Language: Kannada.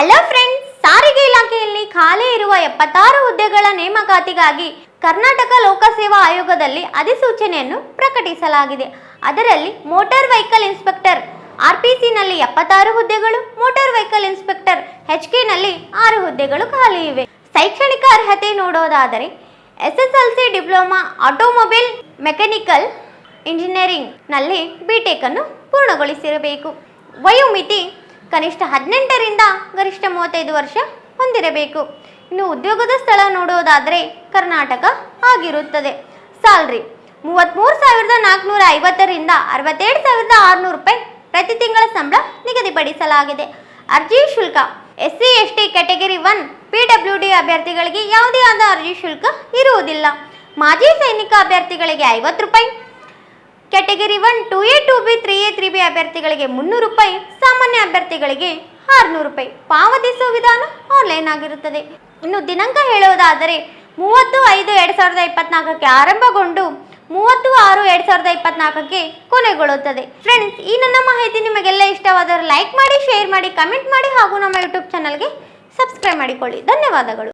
ಹಲೋ ಫ್ರೆಂಡ್ಸ್ ಸಾರಿಗೆ ಇಲಾಖೆಯಲ್ಲಿ ಖಾಲಿ ಇರುವ ಎಪ್ಪತ್ತಾರು ಹುದ್ದೆಗಳ ನೇಮಕಾತಿಗಾಗಿ ಕರ್ನಾಟಕ ಲೋಕಸೇವಾ ಆಯೋಗದಲ್ಲಿ ಅಧಿಸೂಚನೆಯನ್ನು ಪ್ರಕಟಿಸಲಾಗಿದೆ. ಅದರಲ್ಲಿ ಮೋಟಾರ್ ವೆಹಿಕಲ್ ಇನ್ಸ್ಪೆಕ್ಟರ್ ಆರ್ಪಿಸಿನಲ್ಲಿ ಎಪ್ಪತ್ತಾರು ಹುದ್ದೆಗಳು ಮೋಟಾರ್ ವೆಹಿಕಲ್ ಇನ್ಸ್ಪೆಕ್ಟರ್ನಲ್ಲಿ ಆರು ಹುದ್ದೆಗಳು ಖಾಲಿ ಇವೆ. ಶೈಕ್ಷಣಿಕ ಅರ್ಹತೆ ನೋಡೋದಾದರೆ, S S L C diploma automobile mechanical ಇಂಜಿನಿಯರಿಂಗ್ನಲ್ಲಿ ಬಿ ಅನ್ನು ಪೂರ್ಣಗೊಳಿಸಿರಬೇಕು. ವಯೋಮಿತಿ ಕನಿಷ್ಠ ಹದಿನೆಂಟರಿಂದ ಗರಿಷ್ಠ ಮೂವತ್ತೈದು ವರ್ಷ ಹೊಂದಿರಬೇಕು. ಇನ್ನು ಉದ್ಯೋಗದ ಸ್ಥಳ ನೋಡೋದಾದರೆ ಕರ್ನಾಟಕ ಆಗಿರುತ್ತದೆ. ಸ್ಯಾಲ್ರಿ ಮೂವತ್ತ್ಮೂರು ಸಾವಿರದ ನಾಲ್ಕುನೂರ ಐವತ್ತರಿಂದ ಅರವತ್ತೇಳು ಸಾವಿರದ ಆರುನೂರು ರೂಪಾಯಿ ಪ್ರತಿ ತಿಂಗಳ ಸಂಬಳ ನಿಗದಿಪಡಿಸಲಾಗಿದೆ. ಅರ್ಜಿ ಶುಲ್ಕ S C S T category one, P W D ಅಭ್ಯರ್ಥಿಗಳಿಗೆ ಯಾವುದೇ ಆದ ಅರ್ಜಿ ಶುಲ್ಕ ಇರುವುದಿಲ್ಲ. ಮಾಜಿ ಸೈನಿಕ ಅಭ್ಯರ್ಥಿಗಳಿಗೆ ಐವತ್ತು ರೂಪಾಯಿ. Category one, two A, two B, three A, three ಅಭ್ಯರ್ಥಿಗಳಿಗೆ ಮುನ್ನೂರು ರೂಪಾಯಿ, ಸಾಮಾನ್ಯ ಅಭ್ಯರ್ಥಿಗಳಿಗೆ ಆರುನೂರು ರೂಪಾಯಿ. ಪಾವತಿಸುವ ವಿಧಾನ ಆನ್ಲೈನ್ ಆಗಿರುತ್ತದೆ. ಇನ್ನು ದಿನಾಂಕ ಹೇಳುವುದಾದರೆ, ಮೂವತ್ತು ಐದು ಎರಡು ಸಾವಿರದ ಇಪ್ಪತ್ನಾಲ್ಕಕ್ಕೆ ಆರಂಭಗೊಂಡು ಮೂವತ್ತು ಆರು ಎರಡು ಸಾವಿರದ ಇಪ್ಪತ್ನಾಲ್ಕಕ್ಕೆ ಕೊನೆಗೊಳ್ಳುತ್ತದೆ. ಫ್ರೆಂಡ್ಸ್ ಈ ನನ್ನ ಮಾಹಿತಿ ನಿಮಗೆಲ್ಲ ಇಷ್ಟವಾದರೆ ಲೈಕ್ ಮಾಡಿ ಶೇರ್ ಮಾಡಿ ಕಮೆಂಟ್ ಮಾಡಿ ಹಾಗೂ ನಮ್ಮ ಯೂಟ್ಯೂಬ್ ಚಾನಲ್ಗೆ ಸಬ್ಸ್ಕ್ರೈಬ್ ಮಾಡಿಕೊಳ್ಳಿ. ಧನ್ಯವಾದಗಳು.